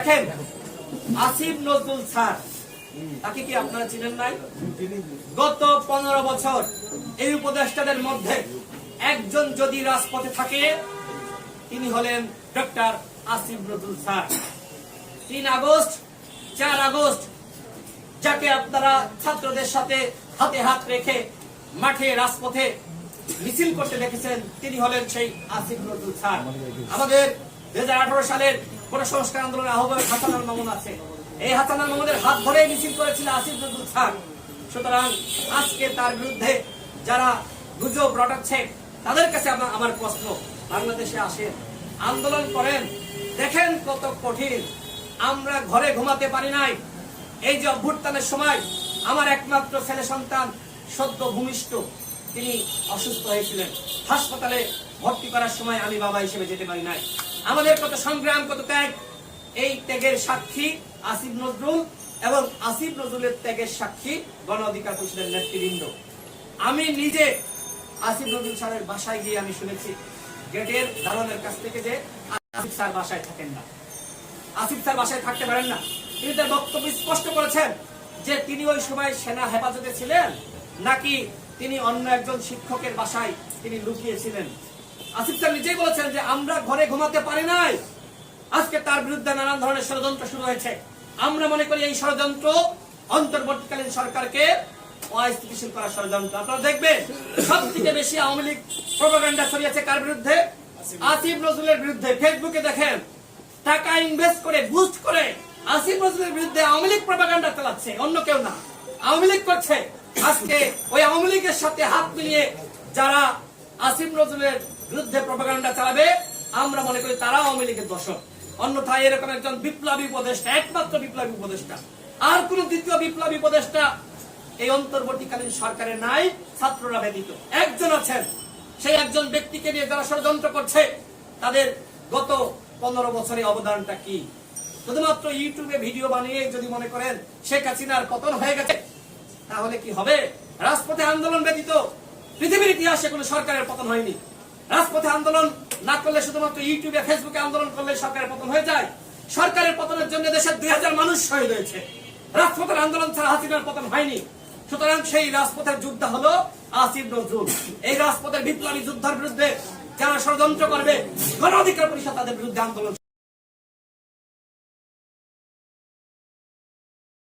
দেখেন, আসিফ নজরুল স্যার, তাকে কি আপনারা চিনেন নাই? গত পনেরো বছর এই উপদেষ্টাদের মধ্যে একজন যদি রাজপথে থাকে, তিনি হলেন ডক্টর নজরুল স্যার। তিন আগস্ট, চার আগস্ট, যাকে আপনারা ছাত্রদের সাথে হাতে হাত রেখে মাঠে, রাজপথে মিছিল করতে দেখেছেন, তিনি হলেন সেই আসিফ নজরুল স্যার। আমাদের দু হাজার আঠারো সালের সংস্কার আন্দোলনের আহ্বায়ক হাসানুল মামুন আছে। এই হাসানুল হাত ধরে মিছিল করেছিল স্যার সুতরাং আজকে তার বিরুদ্ধে যারা গুজব তাদের কাছে আমার প্রশ্ন, বাংলাদেশে আসেন, আন্দোলন করেন, দেখেন কত কঠিন। আমরা ঘরে ঘুমাতে পারি নাই। এই যে অভ্যুত্থানের সময় আমার একমাত্র ছেলে সন্তান সদ্য ভূমিষ্ঠ, তিনি অসুস্থ হয়েছিলেন। হাসপাতালে ভর্তি করার সময় আমি বাবা হিসেবে যেতে পারি নাই। আমাদের কত সংগ্রাম, কত ত্যাগ, এই ত্যাগের সাক্ষী আসিফ নজরুল এবং আসিফ নজরুলের ত্যাগের সাক্ষী গণ অধিকার পরিষদের নেতৃবৃন্দ। আমি নিজে আসিফ নজরুল স্যারের বাসায় গিয়ে আমি শুনেছি, গেটের দারোয়ানের কাছ থেকে যে আসিফ স্যার বাসায় থাকেন না। আসিফ স্যার বাসায় থাকতে পারেন না। তিনি তার বক্তব্য স্পষ্ট করেছেন যে তিনি ওই সময় সেনা হেফাজতে ছিলেন নাকি তিনি অন্য একজন শিক্ষকের বাসায় তিনি লুকিয়েছিলেন। আসিফ স্যার নিজেই বলেছেন যে আমরা ঘরে ঘুমাতে পারি নাই। আজকে তার বিরুদ্ধে নানান ধরনের ষড়যন্ত্র শুরু হয়েছে। আমরা মনে করি এই ষড়যন্ত্র অন্তর্বর্তীকালীন সরকারকে অস্থিতিশীল করার ষড়যন্ত্র। আপনারা দেখবেন সব থেকে বেশি আওয়ামী লীগ প্রোপাগান্ডা ছড়িয়েছে কার বিরুদ্ধে? আসিফ নজরুলের বিরুদ্ধে। ফেসবুকে দেখেন টাকা ইনভেস্ট করে বুস্ট করে আসিফ নজরুলের বিরুদ্ধে আওয়ামী লীগ প্রপাগান্ডা চালাচ্ছে অন্য কেউ না। আওয়ামী লীগ করছে। আজকে ওই আওয়ামী লীগের সাথে হাত মিলিয়ে যারা আসিফ নজরুলের বিরুদ্ধে প্রপাগান্ডা চালাবে, আমরা মনে করি তারা আওয়ামী লীগের দর্শক। অন্যথায় এরকম একজন বিপ্লবী উপদেষ্টা, একমাত্র বিপ্লবী উপদেষ্টা, আর কোন দ্বিতীয় বিপ্লবী উপদেষ্টা এই অন্তর্বর্তীকালীন সরকারে নাই, ছাত্ররা ব্যতীত। একজন আছেন, সেই একজন ব্যক্তিকে নিয়ে যারা ষড়যন্ত্র করছে, তাদের গত পনেরো বছরে অবদানটা কি? শুধুমাত্র ইউটিউবে ভিডিও বানিয়ে যদি মনে করেন, শেখ হাসিনার পতন হয়ে গেছে, তাহলে কি হবে? রাজপথে আন্দোলন ব্যতীত পৃথিবীর ইতিহাসে কোনো সরকারের পতন হয়নি। রাজপথে আন্দোলন না করলে শুধুমাত্র ইউটিউবে, ফেসবুকে আন্দোলন করলে সরকারের পতন হয়ে যায়। সরকারের পতনের জন্য দেশের দুই হাজার মানুষ শহীদ হয়েছে। রাজপথের আন্দোলন ছাড়া হাসিনার পতন হয়নি। সুতরাং সেই রাজপথের যুদ্ধ হলো আসিফ নজরুল। এই রাজপথের বিপ্লবী যুদ্ধের বিরুদ্ধে যারা ষড়যন্ত্র করবে গণ অধিকার পরিষদ তাদের বিরুদ্ধে আন্দোলন